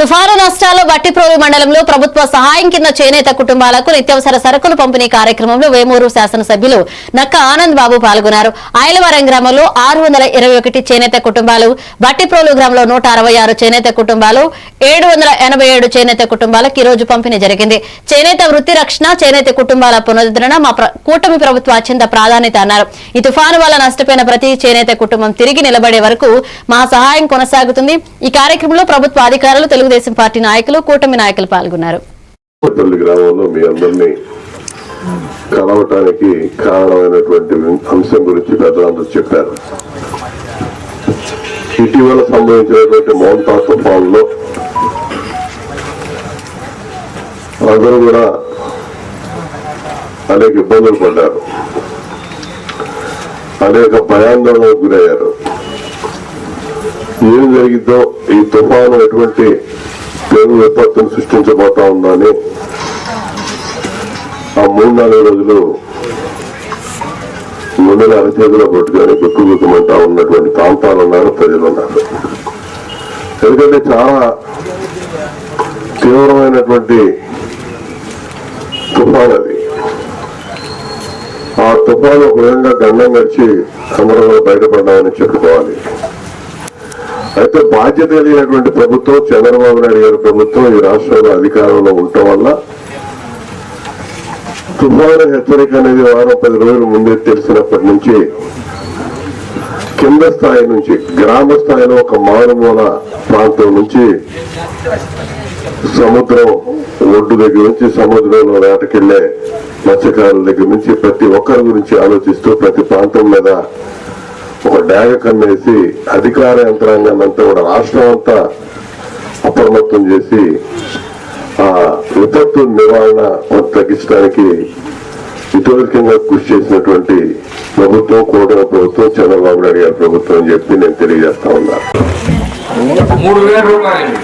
తుఫాను నష్టాలు వట్టిప్రోలు మండలంలో ప్రభుత్వ సహాయం కింద చేనేత కుటుంబాలకు నిత్యావసర సరుకులు పంపిణీ కార్యక్రమంలో వేమూరు శాసనసభ్యులు నక్క ఆనంద్ బాబు పాల్గొన్నారు. ఆయలవరం గ్రామంలో ఆరు వందల ఇరవై ఒకటి చేనేత కుటుంబాలు వట్టిప్రోలు గ్రామంలో నూట అరవై ఆరు చేనేత కుటుంబాలు ఏడు వందల ఎనభై ఏడు చేనేత కుటుంబాలకు ఈ రోజు పంపిణీ జరిగింది. చేనేత వృత్తి రక్షణ చేనేత కుటుంబాల పునరుద్ధరణ మా ప్ర- కూటమి ప్రభుత్వ అత్యంత ప్రాధాన్యత అన్నారు. ఈ తుఫాను వల్ల నష్టపోయిన ప్రతి చేనేత కుటుంబం తిరిగి నిలబడే వరకు మా సహాయం కొనసాగుతుంది. ఈ కార్యక్రమంలో ప్రభుత్వ అధికారులు తెలుగు తెలుగుదేశం పార్టీ నాయకులు కూటమి నాయకులు పాల్గొన్నారు. గ్రామంలో మీ అందరినీ కలవటానికి కారణమైనటువంటి అంశం గురించి పెద్దలందరూ చెప్పారు. ఇటీవల సంభవించినటువంటి మౌంటా తుఫాన్లో అందరూ కూడా అనేక ఇబ్బందులు పడ్డారు. అనేక భయాందోళనకు గురయ్యారు. ఏం జరిగిందో ఈ తుఫాను ఎటువంటి పేరు విపత్తును సృష్టించబోతా ఉందని ఆ మూడు నాలుగు రోజులు గుండెల అరచేతిలో పట్టుకొని గుక్కు గుక్కుమంటా ఉన్నటువంటి ప్రాంతాలు ఉన్నారు ప్రజలు ఉన్నారు. ఎందుకంటే చాలా తీవ్రమైనటువంటి తుఫాన్ అది. ఆ తుఫాను ఒక విధంగా గండం గడిచి అందరూ బయటపడ్డాయని బయటపడ్డామని చెప్పుకోవాలి. అయితే బాధ్యత కలిగినటువంటి ప్రభుత్వం చంద్రబాబు నాయుడు గారి ప్రభుత్వం ఈ రాష్ట్రంలో అధికారంలో ఉండటం వల్ల తుఫాను హెచ్చరిక అనేది వారం పది రోజుల ముందే తెలిసినప్పటి నుంచి కింద స్థాయి నుంచి గ్రామ స్థాయిలో ఒక మారుమూల ప్రాంతం నుంచి సముద్రం ఒడ్డు దగ్గర నుంచి సముద్రంలో వేటకెళ్ళే మత్స్యకారుల దగ్గర నుంచి ప్రతి ఒక్కరి గురించి ఆలోచిస్తూ ప్రతి ప్రాంతం మీద ఒక డాగ కన్నేసి అధికార యంత్రాంగాన్ని అంతా కూడా రాష్ట్రం అంతా అప్రమత్తం చేసి ఆ విపత్తు నివారణ తగ్గించడానికి ఇతోధికంగా కృషి చేసినటువంటి ప్రభుత్వం కూటమి ప్రభుత్వం చంద్రబాబు నాయుడు గారి ప్రభుత్వం అని చెప్పి నేను తెలియజేస్తా ఉన్నా. మూడు వేల రూపాయలు.